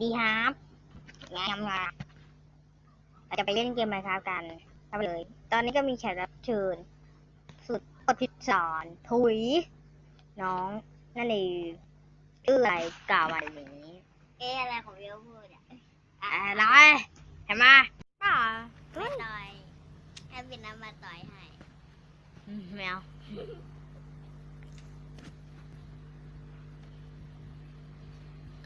ดีครับงามงามเราจะไปเล่นเกมไหมครับกันเข้าไปเลย ตอนนี้ก็มีแขกรับเชิญ สุดปฏิสารถุย น้องนั่นเองชื่ออะไรกล่าวมาอย่างนี้ เอ๊ะอะไรของเวลพูดอะอะไรเห็นไหมป่า ไม่ต่อยให้เป็นน้ำมาต่อยให้ แมว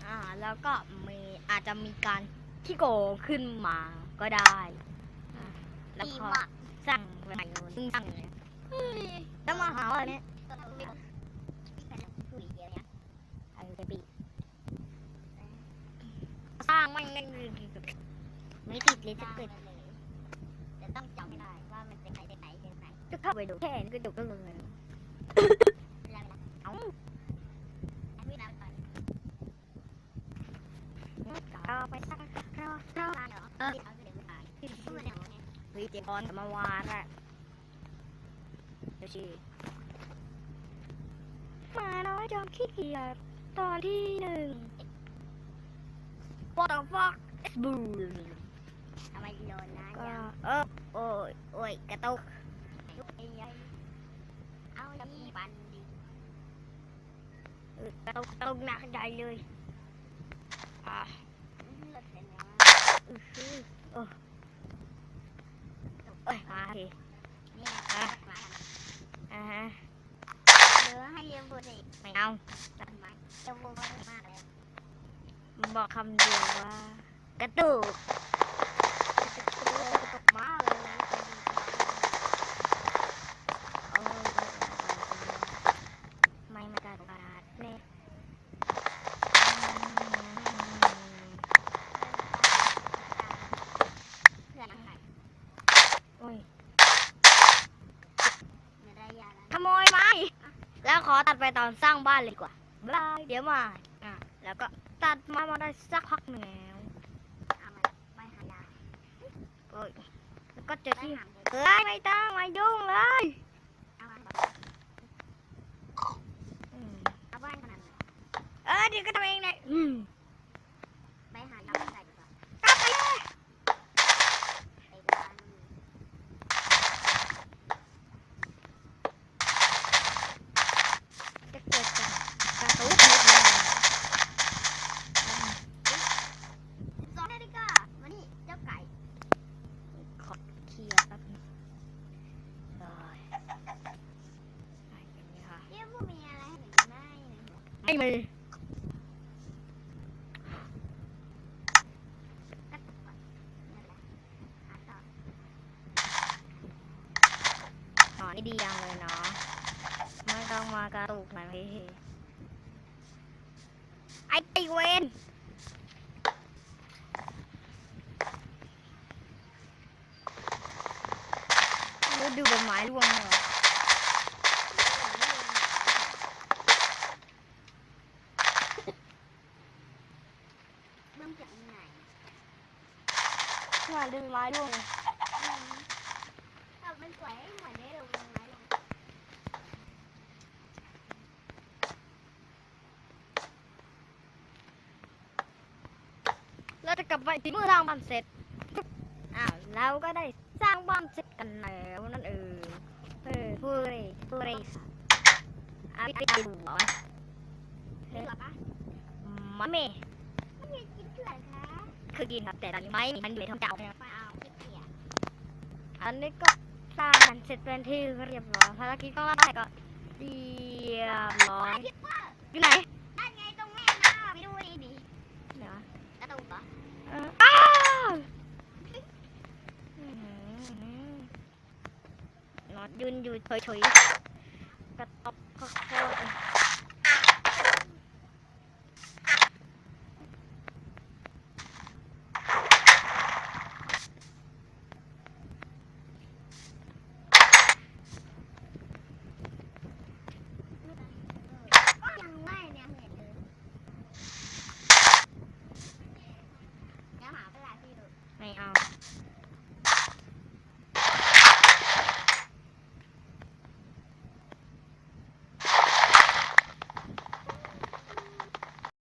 อ่า แล้วก็มีอาจจะมีการที่โกงขึ้นมาก็ได้อะแล้วดีพอมากสร้างเป็นใหม่นู้นซึ่งตั้งเลยแล้วมาหาว่าเนี่ยก็ต้องเวลคุยเยอะนะไอ้เบบี้สร้างไม่ได้ไม่ติดเลยจ้าถ้างเกิดมันเลยแต่ต้องจำไม่ได้ว่ามันเป็นไหนเป็นไหนเป็นไหนจะเข้าไปดูแค่นี้ก็จบก็เลย เวลาเวลา เอ้า ให้พี่น้ำก่อน ก็ไปสร้างเราเรา ตาเหรอเออเอาเดี๋ยวไปก็มาเดี๋ยว ไงวิจิกรกับมาวานอะเดี๋ยวชีมาน้อยจอมขี้เกียจตอนที่หนึ่ง What the fuck is bull ทำไมโดนนะก็ยังเออโอ้ยโอ้ยกระตุกยุบเองเอาที่ปันดีเออกระตุกกระตุกหนักใจเลยอะเลิศเลยนะอือหือเออเอ้ยมาที นี่มา อ่าฮะ เดี๋ยวให้เรียนพูด สิไม่เอาทำไมเรียนพูดมากเลยบอกคำเดียวว่ากระตุก ตกมาเลย โอ้ยไม่มากระดาษแน่ เพื่อนอะไร โอ้ย ไม่ได้ยาแล้ว ขโมยไหม แล้วขอตัดไปตอนสร้างบ้านเลยดีกว่าบาย เดี๋ยวมาอะแล้วก็ตัดมามาได้สักพักหนึ่งแล้วไปหายาโอ้ยแล้วก็เจอที่เฮ้ยไม่ต้องมายุ่งเลยเอาบ้านขนาดเออเดี๋ยวก็ทำเองเลยอืม ไปหายาใส่ดีกว่าก ลับไปเลย ไปบ้าน จะเกิดจากกระตุกนิดนึง สองนาฬิกามานี่เจ้าไก่ ขอเคลียร์แป๊บนึงเอ้ยอะไรอย่างนี้ค่ะ เรียกว่ามีอะไรให้หนูได้ไหม ไม่มีก็ตกก่อนนั่นแหละหาต่ออ๋อนี่ดียังเลยเนาะ ไม่ต้องมากระตุกหนะพี่ไอ้ไอเวนดูดูใบไม้ร่วงเหรอ เริ่มจากไหน ว่าดูใบไม้ร่วงมันสวยเหมือนได้ลงลงไม้ลงเราจะกลับไปที่เมื่อสร้างบ้านเสร็จอ้าวเราก็ได้สร้างบ้านเสร็จกันแล้วนั่นเองเออพูดเลยพูดเลยค่ะอาไปดูหัวเลือปะมันเมไม่มีกินเถื่อนคะ คือกินครับ แต่ตอนนี้ไม่มีมันอยู่ในท้องเจ้าไปเอาขี้เกียจอันนี้ก็สร้างกันเสร็จเป็นที่เรียบร้อยภารกิจของเราได้ก็เรียบร้อยคิดว่าอยู่ไหนนั่นไงตรงแม่น้าไปดูดิดิเดี๋ยวกระตุกเหรออ้าวอื้อหือนอนยืนอยู่เฉยๆกระตบข้อ